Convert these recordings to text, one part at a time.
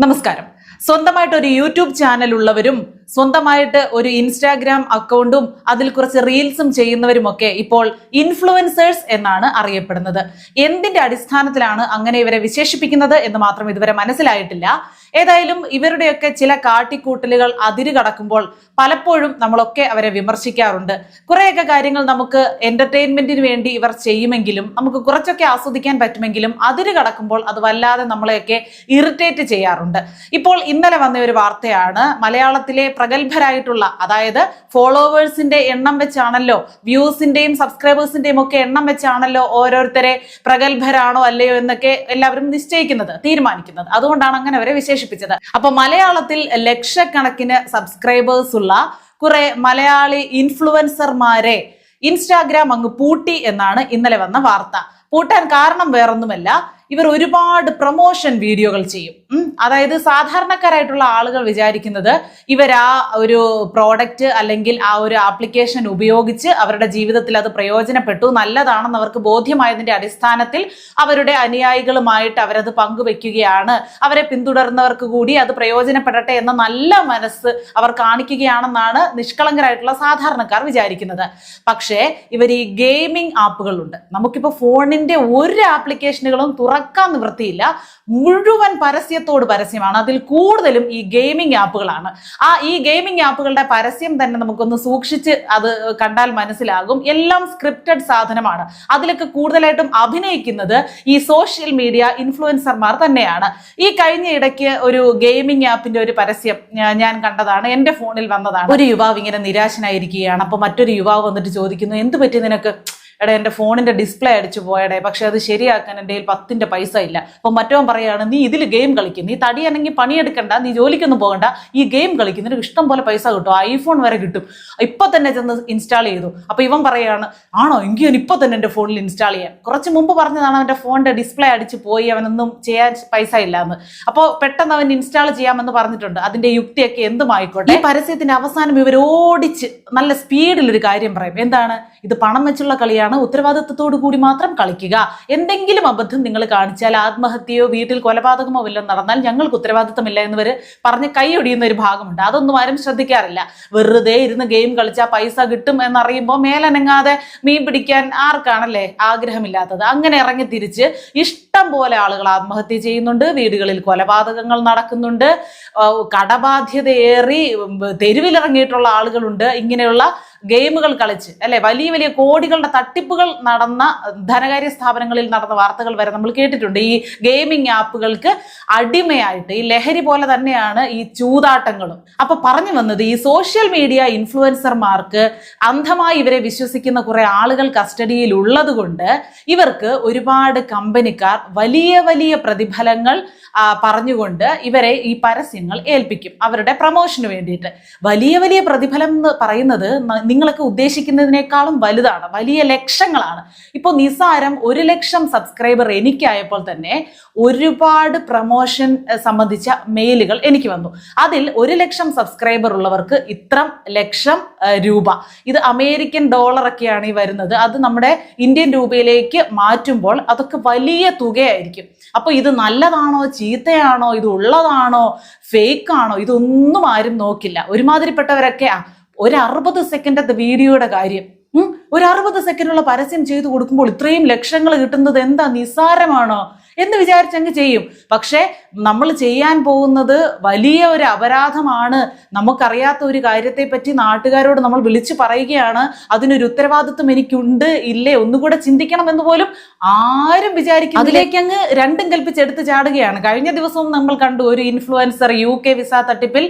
നമസ്കാരം സ്വന്തമായിട്ട് ഒരു യൂട്യൂബ് ചാനൽ ഉള്ളവരും സ്വന്തമായിട്ട് ഒരു ഇൻസ്റ്റാഗ്രാം അക്കൗണ്ടും അതിൽ കുറച്ച് റീൽസും ചെയ്യുന്നവരുമൊക്കെ ഇപ്പോൾ ഇൻഫ്ലുവൻസേഴ്സ് എന്നാണ് അറിയപ്പെടുന്നത്. എന്തിന്റെ അടിസ്ഥാനത്തിലാണ് അങ്ങനെ ഇവരെ വിശേഷിപ്പിക്കുന്നത് എന്ന് മാത്രം ഇതുവരെ മനസ്സിലായിട്ടില്ല. ഏതായാലും ഇവരുടെയൊക്കെ ചില കാട്ടിക്കൂട്ടലുകൾ അതിര് കടക്കുമ്പോൾ പലപ്പോഴും നമ്മളൊക്കെ അവരെ വിമർശിക്കാറുണ്ട്. കുറേയൊക്കെ കാര്യങ്ങൾ നമുക്ക് എന്റർടൈൻമെന്റിന് വേണ്ടി ഇവർ ചെയ്യുമെങ്കിലും നമുക്ക് കുറച്ചൊക്കെ ആസ്വദിക്കാൻ പറ്റുമെങ്കിലും അതിര് കടക്കുമ്പോൾ അത് വല്ലാതെ നമ്മളെയൊക്കെ ഇറിറ്റേറ്റ് ചെയ്യാറുണ്ട്. ഇപ്പോൾ ഇന്നലെ വന്ന ഒരു വാർത്തയാണ് മലയാളത്തിലെ പ്രഗത്ഭരായിട്ടുള്ള അതായത് ഫോളോവേഴ്സിന്റെ എണ്ണം വെച്ചാണല്ലോ വ്യൂസിന്റെയും സബ്സ്ക്രൈബേഴ്സിന്റെയും ഒക്കെ എണ്ണം വെച്ചാണല്ലോ ഓരോരുത്തരെ പ്രഗത്ഭരാണോ അല്ലയോ എന്നൊക്കെ എല്ലാവരും നിശ്ചയിക്കുന്നത് തീരുമാനിക്കുന്നത്. അതുകൊണ്ടാണ് അങ്ങനെ അവരെ വിശേഷിപ്പിച്ചത്. അപ്പൊ മലയാളത്തിൽ ലക്ഷക്കണക്കിന് സബ്സ്ക്രൈബേഴ്സ് ഉള്ള കുറെ മലയാളി ഇൻഫ്ലുവൻസർമാരെ ഇൻസ്റ്റാഗ്രാം അങ്ങ് പൂട്ടി എന്നാണ് ഇന്നലെ വന്ന വാർത്ത. പൂട്ടാൻ കാരണം വേറൊന്നുമല്ല ഇവർ ഒരുപാട് പ്രൊമോഷൻ വീഡിയോകൾ ചെയ്യും. അതായത് സാധാരണക്കാരായിട്ടുള്ള ആളുകൾ വിചാരിക്കുന്നത് ഇവരാ ഒരു പ്രോഡക്റ്റ് അല്ലെങ്കിൽ ആ ഒരു ആപ്ലിക്കേഷൻ ഉപയോഗിച്ച് അവരുടെ ജീവിതത്തിൽ അത് പ്രയോജനപ്പെട്ടു നല്ലതാണെന്ന് അവർക്ക് ബോധ്യമായതിന്റെ അടിസ്ഥാനത്തിൽ അവരുടെ അനുയായികളുമായിട്ട് അവരത് പങ്കുവെക്കുകയാണ്. അവരെ പിന്തുടർന്നവർക്ക് കൂടി അത് പ്രയോജനപ്പെടട്ടെ എന്ന നല്ല മനസ്സ് അവർ കാണിക്കുകയാണെന്നാണ് നിഷ്കളങ്കരായിട്ടുള്ള സാധാരണക്കാർ വിചാരിക്കുന്നത്. പക്ഷേ ഇവർ ഈ ഗെയിമിംഗ് ആപ്പുകളുണ്ട്. നമുക്കിപ്പോൾ ഫോണിന്റെ ഒരു ആപ്ലിക്കേഷനുകളും തുറക്കാൻ നിവൃത്തിയില്ല. മുഴുവൻ പരസ്യത്തോട് പരസ്യമാണ്. അതിൽ കൂടുതലും ഈ ഗെയിമിംഗ് ആപ്പുകളാണ് ആ ഈ ഗെയിമിംഗ് ആപ്പുകളുടെ പരസ്യം തന്നെ നമുക്കൊന്ന് സൂക്ഷിച്ച് അത് കണ്ടാൽ മനസ്സിലാകും. എല്ലാം സ്ക്രിപ്റ്റഡ് സാധനമാണ്. അതിലൊക്കെ കൂടുതലായിട്ടും അഭിനയിക്കുന്നത് ഈ സോഷ്യൽ മീഡിയ ഇൻഫ്ലുവൻസർമാർ തന്നെയാണ്. ഈ കഴിഞ്ഞ ഇടയ്ക്ക് ഒരു ഗെയിമിംഗ് ആപ്പിന്റെ ഒരു പരസ്യം ഞാൻ കണ്ടതാണ്. എന്റെ ഫോണിൽ വന്നതാണ്. ഒരു യുവാവ് ഇങ്ങനെ നിരാശനായിരിക്കുകയാണ്. അപ്പൊ മറ്റൊരു യുവാവ് വന്നിട്ട് ചോദിക്കുന്നു എന്ത് പറ്റി നിനക്ക്? എടാ എന്റെ ഫോണിന്റെ ഡിസ്പ്ലേ അടിച്ചു പോയടേ പക്ഷെ അത് ശരിയാക്കാൻ എന്റെ കയ്യിൽ പത്തിന്റെ പൈസ ഇല്ല. അപ്പൊ മറ്റവൻ പറയുകയാണ് നീ ഇതിൽ ഗെയിം കളിക്കും. നീ തടിയാണെങ്കിൽ പണിയെടുക്കണ്ട നീ ജോലിക്കൊന്നും പോകണ്ട. ഈ ഗെയിം കളിക്കും. നിനക്ക് ഇഷ്ടം പോലെ പൈസ കിട്ടും. ഐഫോൺ വരെ കിട്ടും. ഇപ്പൊ തന്നെ ചെന്ന് ഇൻസ്റ്റാൾ ചെയ്തു. അപ്പൊ ഇവൻ പറയാണ് ആണോ? എങ്കിൽ ഞാൻ ഇപ്പൊ തന്നെ എന്റെ ഫോണിൽ ഇൻസ്റ്റാൾ ചെയ്യാം കുറച്ച് മുമ്പ് പറഞ്ഞതാണ് അവന്റെ ഫോണിന്റെ ഡിസ്പ്ലേ അടിച്ചു പോയി. അവനൊന്നും ചെയ്യാൻ പൈസ ഇല്ല എന്ന് അപ്പോൾ പെട്ടെന്ന് അവൻ ഇൻസ്റ്റാൾ ചെയ്യാമെന്ന് പറഞ്ഞിട്ടുണ്ട്. അതിന്റെ യുക്തിയൊക്കെ എന്തുമായിക്കോട്ടെ. ഈ പരസ്യത്തിന്റെ അവസാനം ഇവർ ഓടിച്ച് നല്ല സ്പീഡിൽ ഒരു കാര്യം പറയും. എന്താണ്? ഇത് പണം വെച്ചുള്ള കളിയാണ്? ഉത്തരവാദിത്വത്തോടു കൂടി മാത്രം കളിക്കുക. എന്തെങ്കിലും അബദ്ധം നിങ്ങൾ കാണിച്ചാൽ ആത്മഹത്യയോ വീട്ടിൽ കൊലപാതകമോ വല്ലതും നടന്നാൽ ഞങ്ങൾക്ക് ഉത്തരവാദിത്തമില്ല എന്നിവർ പറഞ്ഞ് കൈയൊടിയുന്ന ഒരു ഭാഗമുണ്ട്. അതൊന്നും ആരും ശ്രദ്ധിക്കാറില്ല. വെറുതെ ഇരുന്ന് ഗെയിം കളിച്ചാൽ പൈസ കിട്ടും എന്നറിയുമ്പോൾ മേലനങ്ങാതെ മീൻ പിടിക്കാൻ ആർക്കാണല്ലേ ആഗ്രഹമില്ലാത്തത്? അങ്ങനെ ഇറങ്ങി തിരിച്ച് ഇഷ്ടം പോലെ ആളുകൾ ആത്മഹത്യ ചെയ്യുന്നുണ്ട്. വീടുകളിൽ കൊലപാതകങ്ങൾ നടക്കുന്നുണ്ട്. കടബാധ്യതയേറി തെരുവിലിറങ്ങിയിട്ടുള്ള ആളുകളുണ്ട്. ഇങ്ങനെയുള്ള ഗെയിമുകൾ കളിച്ച് അല്ലെ? വലിയ വലിയ കോടികളുടെ തട്ടിപ്പുകൾ നടന്ന ധനകാര്യ സ്ഥാപനങ്ങളിൽ നടന്ന വാർത്തകൾ വരെ നമ്മൾ കേട്ടിട്ടുണ്ട്. ഈ ഗെയിമിംഗ് ആപ്പുകൾക്ക് അടിമയായിട്ട് ഈ ലഹരി പോലെ തന്നെയാണ് ഈ ചൂതാട്ടങ്ങളും. അപ്പൊ പറഞ്ഞു വന്നത് ഈ സോഷ്യൽ മീഡിയ ഇൻഫ്ലുവൻസർമാർക്ക് അന്ധമായി ഇവരെ വിശ്വസിക്കുന്ന കുറെ ആളുകൾ കസ്റ്റഡിയിൽ ഉള്ളത് കൊണ്ട് ഇവർക്ക് ഒരുപാട് കമ്പനിക്കാർ വലിയ വലിയ പ്രതിഫലങ്ങൾ പറഞ്ഞുകൊണ്ട് ഇവരെ ഈ പരസ്യങ്ങൾ ഏൽപ്പിക്കും അവരുടെ പ്രമോഷന് വേണ്ടിയിട്ട്. വലിയ വലിയ പ്രതിഫലം എന്ന് പറയുന്നത് നിങ്ങളൊക്കെ ഉദ്ദേശിക്കുന്നതിനേക്കാളും വലുതാണ്. വലിയ ലക്ഷങ്ങളാണ്. ഇപ്പോൾ നിസാരം ഒരു ലക്ഷം സബ്സ്ക്രൈബർ എനിക്കായപ്പോൾ തന്നെ ഒരുപാട് പ്രമോഷൻ സംബന്ധിച്ച മെയിലുകൾ എനിക്ക് വന്നു. അതിൽ ഒരു ലക്ഷം സബ്സ്ക്രൈബർ ഉള്ളവർക്ക് ഇത്ര ലക്ഷം രൂപ. ഇത് അമേരിക്കൻ ഡോളർ ഒക്കെയാണ് ഈ വരുന്നത്. അത് നമ്മുടെ ഇന്ത്യൻ രൂപയിലേക്ക് മാറ്റുമ്പോൾ അതൊക്കെ വലിയ തുകയായിരിക്കും. അപ്പോൾ ഇത് നല്ലതാണോ ചീത്തയാണോ ഇത് ഉള്ളതാണോ ഫേക്ക് ആണോ ഇതൊന്നും ആരും നോക്കില്ല. ഒരുമാതിരിപ്പെട്ടവരൊക്കെ ഒരു അറുപത് സെക്കൻഡത്തെ വീഡിയോയുടെ കാര്യം. ഒരു അറുപത് സെക്കൻഡുള്ള പരസ്യം ചെയ്തു കൊടുക്കുമ്പോൾ ഇത്രയും ലക്ഷങ്ങൾ കിട്ടുന്നത് എന്താ നിസ്സാരമാണോ? എന്ന് വിചാരിച്ചങ്ങ് ചെയ്യും. പക്ഷേ നമ്മൾ ചെയ്യാൻ പോകുന്നത് വലിയ ഒരു അപരാധമാണ്. നമുക്കറിയാത്ത ഒരു കാര്യത്തെപ്പറ്റി നാട്ടുകാരോട് നമ്മൾ വിളിച്ചു പറയുകയാണ്. അതിനൊരു ഉത്തരവാദിത്വം എനിക്കുണ്ട് ഇല്ലേ? ഒന്നുകൂടെ ചിന്തിക്കണം എന്ന് പോലും ആരും വിചാരിക്കും അതിലേക്ക് അങ്ങ് രണ്ടും കൽപ്പിച്ചെടുത്ത് ചാടുകയാണ്. കഴിഞ്ഞ ദിവസവും നമ്മൾ കണ്ടു ഒരു ഇൻഫ്ലുവൻസർ യു കെ വിസ തട്ടിപ്പിൽ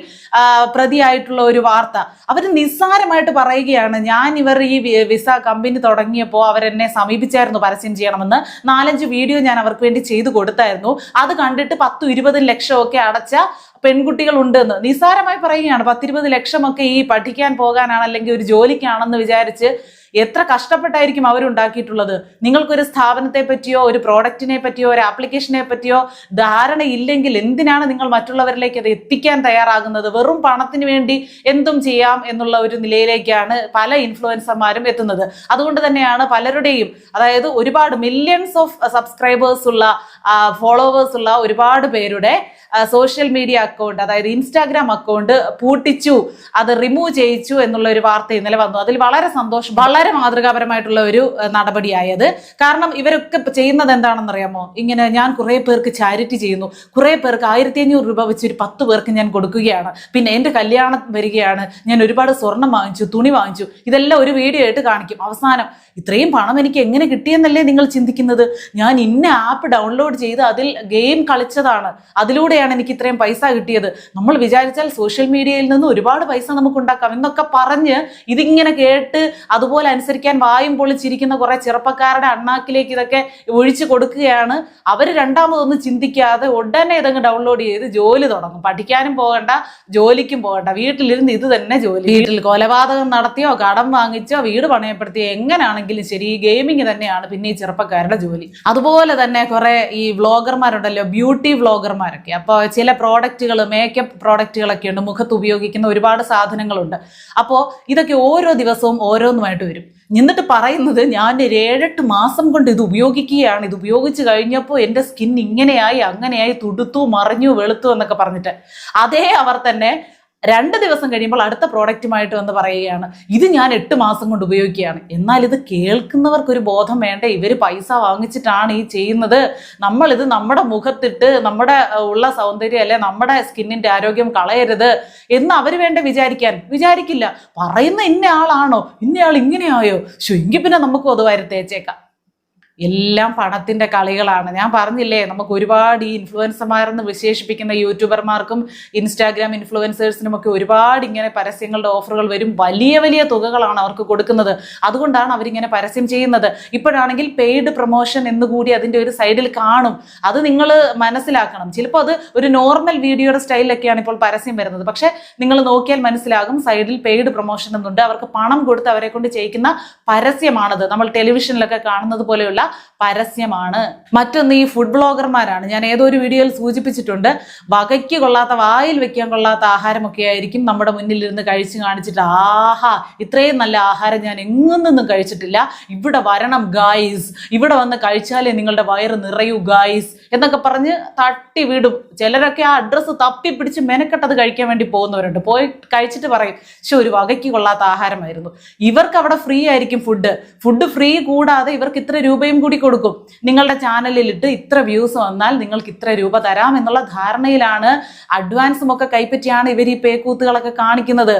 പ്രതിയായിട്ടുള്ള ഒരു വാർത്ത. അവർ നിസ്സാരമായിട്ട് പറയുകയാണ് ഞാൻ ഇവർ ഈ വിസ കമ്പനി തുടങ്ങിയപ്പോൾ അവരെന്നെ സമീപിച്ചായിരുന്നു പരസ്യം ചെയ്യണമെന്ന്. നാലഞ്ച് വീഡിയോ ഞാൻ അവർക്ക് വേണ്ടി ചെയ്തു കൊടുത്തായിരുന്നു. അത് കണ്ടിട്ട് പത്തും ഇരുപതും ലക്ഷം ഒക്കെ അടച്ച പെൺകുട്ടികൾ ഉണ്ടെന്ന് നിസ്സാരമായി പറയുകയാണ്. പത്തിരുപത് ലക്ഷമൊക്കെ ഈ പഠിക്കാൻ പോകാനാണ് അല്ലെങ്കിൽ ഒരു ജോലിക്കാണെന്ന് വിചാരിച്ച് എത്ര കഷ്ടപ്പെട്ടായിരിക്കും അവരുണ്ടാക്കിയിട്ടുള്ളത്? നിങ്ങൾക്കൊരു സ്ഥാപനത്തെ പറ്റിയോ ഒരു പ്രോഡക്റ്റിനെ പറ്റിയോ ഒരു ആപ്ലിക്കേഷനെ പറ്റിയോ ധാരണ ഇല്ലെങ്കിൽ എന്തിനാണ് നിങ്ങൾ മറ്റുള്ളവരിലേക്ക് അത് എത്തിക്കാൻ തയ്യാറാകുന്നത്? വെറും പണത്തിന് വേണ്ടി എന്തും ചെയ്യാം എന്നുള്ള ഒരു നിലയിലേക്കാണ് പല ഇൻഫ്ലുവൻസർമാരും എത്തുന്നത്. അതുകൊണ്ട് തന്നെയാണ് പലരുടെയും അതായത് ഒരുപാട് മില്യൺസ് ഓഫ് സബ്സ്ക്രൈബേഴ്സ് ഉള്ള ഫോളോവേഴ്സ് ഉള്ള ഒരുപാട് പേരുടെ സോഷ്യൽ മീഡിയ അക്കൗണ്ട് അതായത് ഇൻസ്റ്റാഗ്രാം അക്കൗണ്ട് പൂട്ടിച്ചു അത് റിമൂവ് ചെയ്യിച്ചു എന്നുള്ള ഒരു വാർത്ത ഇന്നലെ വന്നു. അതിൽ വളരെ സന്തോഷം വളരെ മാതൃകാപരമായിട്ടുള്ള ഒരു നടപടിയായത്. കാരണം ഇവരൊക്കെ ചെയ്യുന്നത് എന്താണെന്നറിയാമോ ഇങ്ങനെ ഞാൻ കുറേ പേർക്ക് ചാരിറ്റി ചെയ്യുന്നു. കുറേ പേർക്ക് ആയിരത്തി അഞ്ഞൂറ് രൂപ വെച്ച് ഒരു പത്ത് പേർക്ക് ഞാൻ കൊടുക്കുകയാണ്. പിന്നെ എന്റെ കല്യാണം വരികയാണ്. ഞാൻ ഒരുപാട് സ്വർണം വാങ്ങിച്ചു തുണി വാങ്ങിച്ചു. ഇതെല്ലാം ഒരു വീഡിയോ ആയിട്ട് കാണിക്കും. അവസാനം ഇത്രയും പണം എനിക്ക് എങ്ങനെ കിട്ടിയെന്നല്ലേ നിങ്ങൾ ചിന്തിക്കുന്നത്? ഞാൻ ഇന്ന ആപ്പ് ഡൗൺലോഡ് ചെയ്ത് അതിൽ ഗെയിം കളിച്ചതാണ്. അതിലൂടെയാണ് എനിക്ക് ഇത്രയും പൈസ കിട്ടിയത്. നമ്മൾ വിചാരിച്ചാൽ സോഷ്യൽ മീഡിയയിൽ നിന്ന് ഒരുപാട് പൈസ നമുക്ക് ഉണ്ടാക്കാം എന്നൊക്കെ പറഞ്ഞ് ഇതിങ്ങനെ കേട്ട് അതുപോലെ അനുസരിക്കാൻ വായും പൊളിച്ചിരിക്കുന്ന കുറെ ചെറുപ്പക്കാരുടെ അണ്ണാക്കിലേക്ക് ഇതൊക്കെ ഒഴിച്ചു കൊടുക്കുകയാണ്. അവർ രണ്ടാമതൊന്നും ചിന്തിക്കാതെ ഉടനെ ഇതങ്ങ് ഡൗൺലോഡ് ചെയ്ത് ജോലി തുടങ്ങും. പഠിക്കാനും പോകണ്ട ജോലിക്കും പോകണ്ട. വീട്ടിലിരുന്ന് ഇത് തന്നെ ജോലി. വീട്ടിൽ കൊലപാതകം നടത്തിയോ കടം വാങ്ങിച്ചോ വീട് പണയപ്പെടുത്തിയോ എങ്ങനെയാണെങ്കിലും ശരി ഈ ഗെയിമിങ് തന്നെയാണ് പിന്നെ ഈ ചെറുപ്പക്കാരുടെ ജോലി. അതുപോലെ തന്നെ കുറെ ഈ വ്ളോഗർമാരുണ്ടല്ലോ ബ്യൂട്ടി വ്ളോഗർമാരൊക്കെ അപ്പോൾ ചില പ്രോഡക്റ്റുകൾ മേക്കപ്പ് പ്രോഡക്റ്റുകളൊക്കെ ഉണ്ട് മുഖത്ത് ഉപയോഗിക്കുന്ന ഒരുപാട് സാധനങ്ങളുണ്ട്. അപ്പോൾ ഇതൊക്കെ ഓരോ ദിവസവും ഓരോന്നുമായിട്ട് വരും. എന്നിട്ട് പറയുന്നത് ഞാൻ ഒരു ഏഴെട്ട് മാസം കൊണ്ട് ഇത് ഉപയോഗിക്കുകയാണ്. ഇത് ഉപയോഗിച്ച് കഴിഞ്ഞപ്പോൾ എന്റെ സ്കിൻ ഇങ്ങനെയായി അങ്ങനെയായി തുടുത്തു മറിഞ്ഞു വെളുത്തു എന്നൊക്കെ പറഞ്ഞിട്ട്. അതേ അവർ തന്നെ രണ്ട് ദിവസം കഴിയുമ്പോൾ അടുത്ത പ്രോഡക്റ്റുമായിട്ട് വന്ന് പറയുകയാണ് ഇത് ഞാൻ എട്ട് മാസം കൊണ്ട് ഉപയോഗിക്കുകയാണ്. എന്നാൽ ഇത് കേൾക്കുന്നവർക്കൊരു ബോധം വേണ്ട ഇവർ പൈസ വാങ്ങിച്ചിട്ടാണ് ഈ ചെയ്യുന്നത്. നമ്മളിത് നമ്മുടെ മുഖത്തിട്ട് നമ്മുടെ ഉള്ള സൗന്ദര്യം അല്ലെ നമ്മുടെ സ്കിന്നിന്റെ ആരോഗ്യം കളയരുത് എന്ന് അവർ വേണ്ട വിചാരിക്കാൻ. വിചാരിക്കില്ല. പറയുന്ന ഇന്ന ആളാണോ? ഇന്നയാൾ ഇങ്ങനെയായോ? ശോ എങ്കിൽ പിന്നെ നമുക്കും അത് വരുത്തേച്ചേക്കാം. എല്ലാം പണത്തിന്റെ കളികളാണ്. ഞാൻ പറഞ്ഞില്ലേ നമുക്ക് ഒരുപാട് ഈ ഇൻഫ്ലുവൻസർമാരെന്ന് വിശേഷിപ്പിക്കുന്ന യൂട്യൂബർമാർക്കും ഇൻസ്റ്റാഗ്രാം ഇൻഫ്ലുവൻസേഴ്സിനും ഒക്കെ ഒരുപാട് ഇങ്ങനെ പരസ്യങ്ങളുടെ ഓഫറുകൾ വരും. വലിയ വലിയ തുകകളാണ് അവർക്ക് കൊടുക്കുന്നത്. അതുകൊണ്ടാണ് അവരിങ്ങനെ പരസ്യം ചെയ്യുന്നത്. ഇപ്പോഴാണെങ്കിൽ പെയ്ഡ് പ്രൊമോഷൻ എന്നുകൂടി അതിന്റെ ഒരു സൈഡിൽ കാണും. അത് നിങ്ങൾ മനസ്സിലാക്കണം. ചിലപ്പോൾ അത് ഒരു നോർമൽ വീഡിയോയുടെ സ്റ്റൈലിലൊക്കെയാണ് ഇപ്പോൾ പരസ്യം വരുന്നത്. പക്ഷേ നിങ്ങൾ നോക്കിയാൽ മനസ്സിലാകും സൈഡിൽ പെയ്ഡ് പ്രൊമോഷൻ എന്നുണ്ട്. അവർക്ക് പണം കൊടുത്ത് അവരെ കൊണ്ട് ചെയ്യിക്കുന്ന പരസ്യമാണത്. നമ്മൾ ടെലിവിഷനിലൊക്കെ കാണുന്നത് പോലെയുള്ള 몰라? പരസ്യമാണ്. മറ്റൊന്ന് ഈ ഫുഡ് ബ്ലോഗർമാരാണ് ഞാൻ ഏതോ ഒരു വീഡിയോയിൽ സൂചിപ്പിച്ചിട്ടുണ്ട് വകയ്ക്ക് കൊള്ളാത്ത വായിൽ വെക്കാൻ കൊള്ളാത്ത ആഹാരമൊക്കെ ആയിരിക്കും നമ്മുടെ മുന്നിലിരുന്ന് കഴിച്ച് കാണിച്ചിട്ട് ആഹാ ഇത്രയും നല്ല ആഹാരം ഞാൻ എങ്ങും നിന്നും കഴിച്ചിട്ടില്ല. ഇവിടെ വരണം ഗായ്സ് ഇവിടെ വന്ന് കഴിച്ചാലേ നിങ്ങളുടെ വയറ് നിറയൂ ഗായ്സ് എന്നൊക്കെ പറഞ്ഞ് തട്ടി വിടും. ചിലരൊക്കെ ആ അഡ്രസ്സ് തപ്പി പിടിച്ച് മെനക്കെട്ടത് കഴിക്കാൻ വേണ്ടി പോകുന്നവരുണ്ട്. പോയി കഴിച്ചിട്ട് പറയും പക്ഷെ ഒരു വകയ്ക്ക് കൊള്ളാത്ത ആഹാരമായിരുന്നു. ഇവർക്ക് അവിടെ ഫ്രീ ആയിരിക്കും ഫുഡ് ഫുഡ് ഫ്രീ കൂടാതെ ഇവർക്ക് ഇത്ര രൂപയും കൂടി കൊടുക്കും. നിങ്ങളുടെ ചാനലിലിട്ട് ഇത്ര വ്യൂസ് വന്നാൽ നിങ്ങൾക്ക് ഇത്ര രൂപ തരാം എന്നുള്ള ധാരണയിലാണ് അഡ്വാൻസും ഒക്കെ കൈപ്പറ്റിയാണ് ഇവർ ഈ പേക്കൂത്തുകളൊക്കെ കാണിക്കുന്നത്.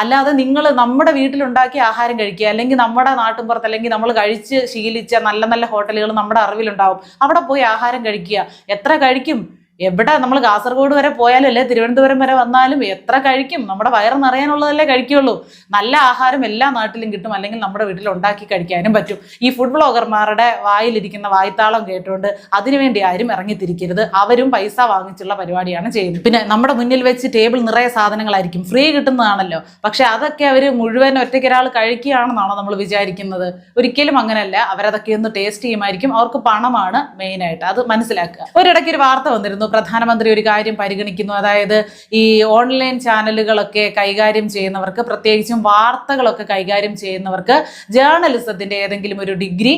അല്ലാതെ നിങ്ങൾ നമ്മുടെ വീട്ടിലുണ്ടാക്കിയ ആഹാരം കഴിക്കുക അല്ലെങ്കിൽ നമ്മുടെ നാട്ടിൻപുറത്ത് അല്ലെങ്കിൽ നമ്മൾ കഴിച്ച് ശീലിച്ച നല്ല നല്ല ഹോട്ടലുകൾ നമ്മുടെ അറിവിലുണ്ടാവും. അവിടെ പോയി ആഹാരം കഴിക്കുക. എത്ര കഴിക്കും? എവിടെ നമ്മൾ കാസർഗോഡ് വരെ പോയാലും അല്ലെ തിരുവനന്തപുരം വരെ വന്നാലും എത്ര കഴിക്കും? നമ്മുടെ വയറ് നിറയാനുള്ളതല്ലേ കഴിക്കുള്ളൂ നല്ല ആഹാരം എല്ലാ നാട്ടിലും കിട്ടും. അല്ലെങ്കിൽ നമ്മുടെ വീട്ടിൽ ഉണ്ടാക്കി കഴിക്കാനും പറ്റും. ഈ ഫുഡ് ബ്ലോഗർമാരുടെ വായിലിരിക്കുന്ന വായ്ത്താളം കേട്ടുകൊണ്ട് അതിനുവേണ്ടി ആരും ഇറങ്ങിത്തിരിക്കരുത്. അവരും പൈസ വാങ്ങിച്ചുള്ള പരിപാടിയാണ് ചെയ്യുന്നത്. പിന്നെ നമ്മുടെ മുന്നിൽ വെച്ച് ടേബിൾ നിറയെ സാധനങ്ങളായിരിക്കും. ഫ്രീ കിട്ടുന്നതാണല്ലോ. പക്ഷെ അതൊക്കെ അവർ മുഴുവൻ ഒറ്റയ്ക്ക് ഒരാൾ കഴിക്കുകയാണെന്നാണോ നമ്മൾ വിചാരിക്കുന്നത്? ഒരിക്കലും അങ്ങനെയല്ല. അവരതൊക്കെ ഒന്ന് ടേസ്റ്റ് ചെയ്യുമായിരിക്കും. അവർക്ക് പണമാണ് മെയിനായിട്ട് അത് മനസ്സിലാക്കുക. ഒരിടയ്ക്ക് ഒരു വാർത്ത വന്നിരുന്നു. പ്രധാനമന്ത്രി ഒരു കാര്യം പരിഗണിക്കുന്നു. അതായത് ഈ ഓൺലൈൻ ചാനലുകളൊക്കെ കൈകാര്യം ചെയ്യുന്നവർക്ക് പ്രത്യേകിച്ചും വാർത്തകളൊക്കെ കൈകാര്യം ചെയ്യുന്നവർക്ക് ജേർണലിസത്തിന്റെ ഏതെങ്കിലും ഒരു ഡിഗ്രി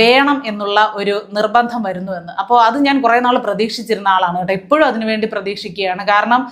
വേണം എന്നുള്ള ഒരു നിർബന്ധം വരുന്നു എന്ന്. അപ്പോൾ അത് ഞാൻ കുറേ നാൾ പ്രതീക്ഷിച്ചിരുന്ന ആളാണ് കേട്ടോ. എപ്പോഴും അതിനുവേണ്ടി പ്രതീക്ഷിക്കുകയാണ്. കാരണം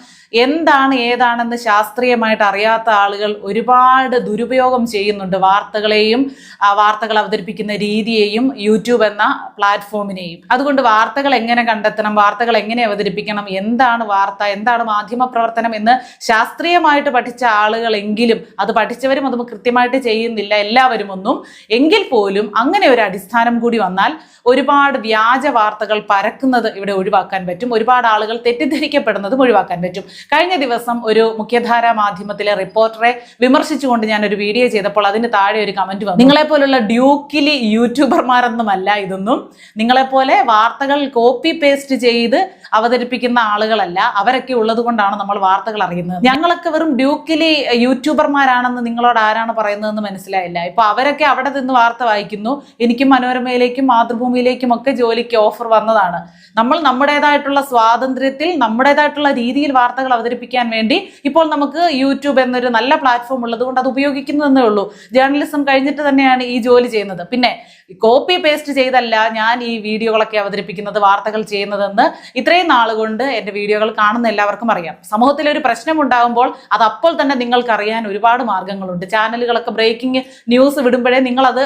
എന്താണ് ഏതാണെന്ന് ശാസ്ത്രീയമായിട്ട് അറിയാത്ത ആളുകൾ ഒരുപാട് ദുരുപയോഗം ചെയ്യുന്നുണ്ട് വാർത്തകളെയും ആ വാർത്തകൾ അവതരിപ്പിക്കുന്ന രീതിയെയും യൂട്യൂബ് എന്ന പ്ലാറ്റ്ഫോമിനെയും. അതുകൊണ്ട് വാർത്തകൾ എങ്ങനെ കണ്ടെത്തണം വാർത്തകൾ എങ്ങനെ അവതരിപ്പിക്കണം എന്താണ് വാർത്ത എന്താണ് മാധ്യമ പ്രവർത്തനം എന്ന് ശാസ്ത്രീയമായിട്ട് പഠിച്ച ആളുകളെങ്കിലും അത് പഠിച്ചവരും അത് കൃത്യമായിട്ട് ചെയ്യുന്നില്ല എല്ലാവരും ഒന്നും. എങ്കിൽ പോലും അങ്ങനെ ഒരു അടിസ്ഥാനം കൂടി വന്നാൽ ഒരുപാട് വ്യാജ വാർത്തകൾ പരക്കുന്നത് ഇവിടെ ഒഴിവാക്കാൻ പറ്റും. ഒരുപാട് ആളുകൾ തെറ്റിദ്ധരിക്കപ്പെടുന്നതും ഒഴിവാക്കാൻ പറ്റും. കഴിഞ്ഞ ദിവസം ഒരു മുഖ്യധാരാ മാധ്യമത്തിലെ റിപ്പോർട്ടറെ വിമർശിച്ചുകൊണ്ട് ഞാൻ ഒരു വീഡിയോ ചെയ്തപ്പോൾ അതിന് താഴെ ഒരു കമന്റ് വന്നു. നിങ്ങളെ നിങ്ങളെപ്പോലുള്ള ഡ്യൂക്കിലി യൂട്യൂബർമാരൊന്നുമല്ല ഇതൊന്നും. നിങ്ങളെപ്പോലെ വാർത്തകൾ കോപ്പി പേസ്റ്റ് ചെയ്ത് അവതരിപ്പിക്കുന്ന ആളുകളല്ല അവരൊക്കെ ഉള്ളത് കൊണ്ടാണ് നമ്മൾ വാർത്തകൾ അറിയുന്നത്. ഞങ്ങളൊക്കെ വെറും ഡ്യൂക്കിലി യൂട്യൂബർമാരാണെന്ന് നിങ്ങളോട് ആരാണ് പറയുന്നതെന്ന് മനസ്സിലായില്ല. ഇപ്പൊ അവരൊക്കെ അവിടെ നിന്ന് വാർത്ത വായിക്കുന്നു എനിക്കും മനോരമയിലേക്കും മാതൃഭൂമിയിലേക്കും ഒക്കെ ജോലിക്ക് ഓഫർ വന്നതാണ്. നമ്മൾ നമ്മുടേതായിട്ടുള്ള സ്വാതന്ത്ര്യത്തിൽ നമ്മുടേതായിട്ടുള്ള രീതിയിൽ വാർത്തകൾ അവതരിപ്പിക്കാൻ വേണ്ടി ഇപ്പോൾ നമുക്ക് യൂട്യൂബ് എന്നൊരു നല്ല പ്ലാറ്റ്ഫോം ഉള്ളത് കൊണ്ട് അത് ഉപയോഗിക്കുന്നതെന്നേ ഉള്ളൂ. ജേർണലിസം കഴിഞ്ഞിട്ട് തന്നെയാണ് ഈ ജോലി ചെയ്യുന്നത്. പിന്നെ കോപ്പി പേസ്റ്റ് ചെയ്തല്ല ഞാൻ ഈ വീഡിയോകളൊക്കെ അവതരിപ്പിക്കുന്നത് വാർത്തകൾ ചെയ്യുന്നതെന്ന് ഇത്രയും നാളുകൊണ്ട് എന്റെ വീഡിയോകൾ കാണുന്ന എല്ലാവർക്കും അറിയാം. സമൂഹത്തിൽ ഒരു പ്രശ്നം ഉണ്ടാകുമ്പോൾ അത് അപ്പോൾ തന്നെ നിങ്ങൾക്ക് അറിയാൻ ഒരുപാട് മാർഗങ്ങളുണ്ട്. ചാനലുകളൊക്കെ ബ്രേക്കിംഗ് ന്യൂസ് വിടുമ്പോഴേ നിങ്ങളത്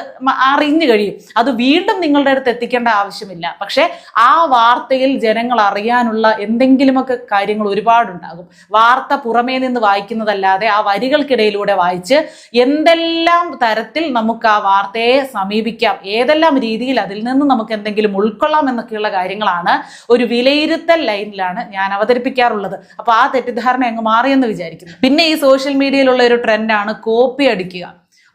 അറിഞ്ഞു കഴിയും. അത് വീണ്ടും നിങ്ങളുടെ അടുത്ത് എത്തിക്കേണ്ട ആവശ്യമില്ല. പക്ഷേ ആ വാർത്തയിൽ ജനങ്ങൾ അറിയാനുള്ള എന്തെങ്കിലുമൊക്കെ കാര്യങ്ങൾ ഒരുപാടുണ്ടാകും. വാർത്ത പുറമേ നിന്ന് വായിക്കുന്നതല്ലാതെ ആ വരികൾക്കിടയിലൂടെ വായിച്ച് എന്തെല്ലാം തരത്തിൽ നമുക്ക് ആ വാർത്തയെ സമീപിക്കാം ഏതെല്ലാം രീതിയിൽ അതിൽ നിന്ന് നമുക്ക് എന്തെങ്കിലും ഉൾക്കൊള്ളാം എന്നൊക്കെയുള്ള കാര്യങ്ങളാണ് ഒരു വിലയിരുത്തൽ ലൈനിലാണ് ഞാൻ അവതരിപ്പിക്കാറുള്ളത്. അപ്പൊ ആ തെറ്റിദ്ധാരണ അങ്ങ് മാറിയെന്ന് വിചാരിക്കുന്നു. പിന്നെ ഈ സോഷ്യൽ മീഡിയയിലുള്ള ഒരു ട്രെൻഡാണ് കോപ്പി അടിക്കുക.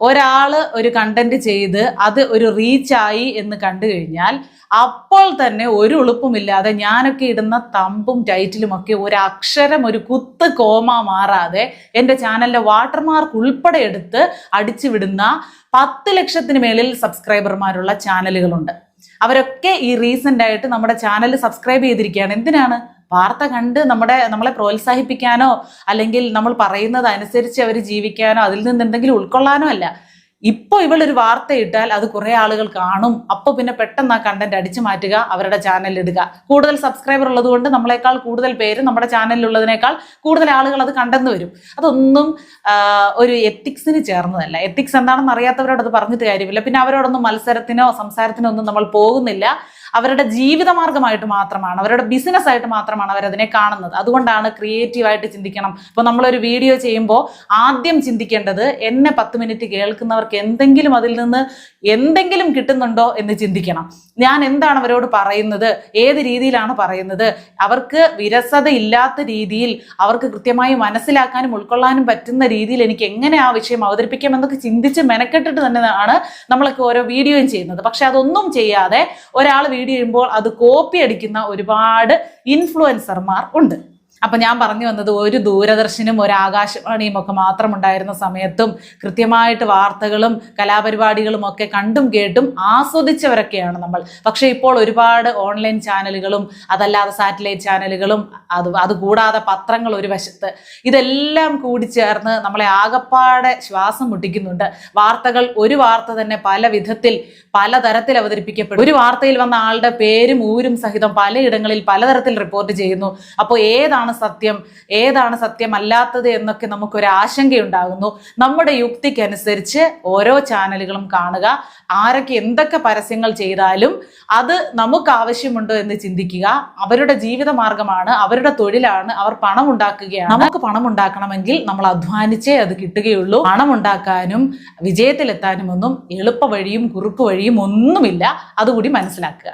ഒരാൾ ഒരു കണ്ടന്റ് ചെയ്ത് അത് ഒരു റീച്ചായി എന്ന് കണ്ടു കഴിഞ്ഞാൽ അപ്പോൾ തന്നെ ഒരു ഉളുപ്പുമില്ലാതെ ഞാനൊക്കെ ഇടുന്ന തമ്പും ടൈറ്റിലും ഒക്കെ ഒരു അക്ഷരം ഒരു കുത്ത് കോമ മാറാതെ എന്റെ ചാനലിലെ വാട്ടർമാർക്ക് ഉൾപ്പെടെ എടുത്ത് അടിച്ചു വിടുന്ന പത്ത് ലക്ഷത്തിന് മേളിൽ സബ്സ്ക്രൈബർമാരുള്ള ചാനലുകളുണ്ട്. അവരൊക്കെ ഈ റീസെന്റ് ആയിട്ട് നമ്മുടെ ചാനൽ സബ്സ്ക്രൈബ് ചെയ്തിരിക്കുകയാണ്. എന്തിനാണ്? വാർത്ത കണ്ട് നമ്മുടെ നമ്മളെ പ്രോത്സാഹിപ്പിക്കാനോ അല്ലെങ്കിൽ നമ്മൾ പറയുന്നത് അനുസരിച്ച് അവർ ജീവിക്കാനോ അതിൽ നിന്ന് എന്തെങ്കിലും ഉൾക്കൊള്ളാനോ അല്ല. ഇപ്പൊ ഇവളൊരു വാർത്ത ഇട്ടാൽ അത് കുറേ ആളുകൾ കാണും. അപ്പോൾ പിന്നെ പെട്ടെന്ന് ആ കണ്ടന്റ് അടിച്ചു മാറ്റുക അവരുടെ ചാനലിൽ ഇടുക. കൂടുതൽ സബ്സ്ക്രൈബർ ഉള്ളതുകൊണ്ട് നമ്മളെക്കാൾ കൂടുതൽ പേര് നമ്മുടെ ചാനലിലുള്ളതിനേക്കാൾ കൂടുതൽ ആളുകൾ അത് കണ്ടെന്ന് വരും. അതൊന്നും ഒരു എത്തിക്സിന് ചേർന്നതല്ല. എത്തിക്സ് എന്താണെന്ന് അറിയാത്തവരോട് പറഞ്ഞിട്ട് കാര്യമില്ല. പിന്നെ അവരോടൊന്നും മത്സരത്തിനോ സംസാരത്തിനോ ഒന്നും നമ്മൾ പോകുന്നില്ല. അവരുടെ ജീവിതമാർഗമായിട്ട് മാത്രമാണ് അവരുടെ ബിസിനസ് ആയിട്ട് മാത്രമാണ് അവരതിനെ കാണുന്നത്. അതുകൊണ്ടാണ് ക്രിയേറ്റീവായിട്ട് ചിന്തിക്കണം. ഇപ്പോൾ നമ്മളൊരു വീഡിയോ ചെയ്യുമ്പോൾ ആദ്യം ചിന്തിക്കേണ്ടത് എന്നെ പത്ത് മിനിറ്റ് കേൾക്കുന്നവർക്ക് എന്തെങ്കിലും അതിൽ നിന്ന് എന്തെങ്കിലും കിട്ടുന്നുണ്ടോ എന്ന് ചിന്തിക്കണം. ഞാൻ എന്താണ് അവരോട് പറയുന്നത്? ഏത് രീതിയിലാണ് പറയുന്നത്? അവർക്ക് വിരസത ഇല്ലാത്ത രീതിയിൽ അവർക്ക് കൃത്യമായി മനസ്സിലാക്കാനും ഉൾക്കൊള്ളാനും പറ്റുന്ന രീതിയിൽ എനിക്ക് എങ്ങനെ ആ വിഷയം അവതരിപ്പിക്കാം എന്നൊക്കെ ചിന്തിച്ച് മെനക്കെട്ടിട്ട് തന്നെയാണ് നമ്മളൊക്കെ ഓരോ വീഡിയോയും ചെയ്യുന്നത്. പക്ഷെ അതൊന്നും ചെയ്യാതെ ഒരാൾ വീഡിയോ ചെയ്യുമ്പോൾ അത് കോപ്പി അടിക്കുന്ന ഒരുപാട് ഇൻഫ്ലുവൻസർമാർ ഉണ്ട്. അപ്പൊ ഞാൻ പറഞ്ഞു വന്നത് ഒരു ദൂരദർശനും ഒരു ആകാശവാണിയും ഒക്കെ മാത്രം ഉണ്ടായിരുന്ന സമയത്തും കൃത്യമായിട്ട് വാർത്തകളും കലാപരിപാടികളും ഒക്കെ കണ്ടും കേട്ടും ആസ്വദിച്ചവരൊക്കെയാണ് നമ്മൾ. പക്ഷെ ഇപ്പോൾ ഒരുപാട് ഓൺലൈൻ ചാനലുകളും അതല്ലാതെ സാറ്റലൈറ്റ് ചാനലുകളും അത് അതുകൂടാതെ പത്രങ്ങൾ ഒരു വശത്ത്. ഇതെല്ലാം കൂടി ചേർന്ന് നമ്മളെ ആകപ്പാടെ ശ്വാസം മുട്ടിക്കുന്നുണ്ട്. വാർത്തകൾ ഒരു വാർത്ത തന്നെ പല വിധത്തിൽ പലതരത്തിൽ അവതരിപ്പിക്കപ്പെടും. ഒരു വാർത്തയിൽ വന്ന ആളുടെ പേരും ഊരും സഹിതം പലയിടങ്ങളിൽ പലതരത്തിൽ റിപ്പോർട്ട് ചെയ്യുന്നു. അപ്പോൾ ഏതാണ് സത്യം? ഏതാണ് സത്യം അല്ലാത്തത് എന്നൊക്കെ നമുക്കൊരു ആശങ്കയുണ്ടാകുന്നു. നമ്മുടെ യുക്തിക്കനുസരിച്ച് ഓരോ ചാനലുകളും കാണുക. ആരൊക്കെ എന്തൊക്കെ പരസ്യങ്ങൾ ചെയ്താലും അത് നമുക്ക് ആവശ്യമുണ്ടോ എന്ന് ചിന്തിക്കുക. അവരുടെ ജീവിത മാർഗമാണ് അവരുടെ തൊഴിലാണ് അവർ പണം ഉണ്ടാക്കുകയാണ്. നമുക്ക് പണം ഉണ്ടാക്കണമെങ്കിൽ നമ്മൾ അധ്വാനിച്ചേ അത് കിട്ടുകയുള്ളൂ. പണം ഉണ്ടാക്കാനും വിജയത്തിലെത്താനും ഒന്നും എളുപ്പ വഴിയും കുറുക്കു വഴിയും ഒന്നുമില്ല. അതുകൂടി മനസ്സിലാക്കുക.